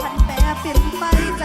พันแปรเปลี่ยนไปใจ